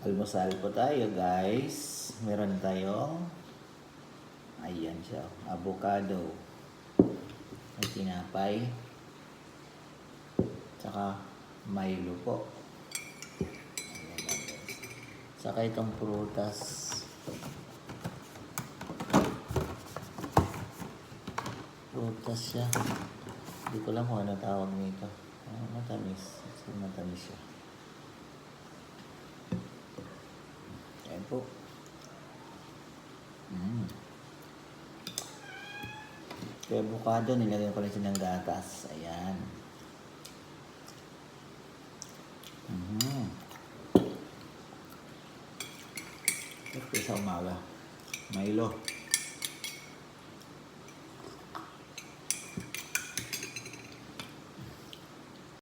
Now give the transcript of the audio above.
Almusal po tayo guys. Meron tayong ayan siya, avocado. May tinapay. Tsaka Milo po. Ayan lang, guys. Tsaka itong prutas. Prutas siya. Hindi ko lang kung ano tawag nito. Ah, matamis. Matamis siya. Ayan po. Mm. Kaya avocado, nilagyan ko rin siya ng gatas. Ayan. Mm. Ito sa umaga. Milo.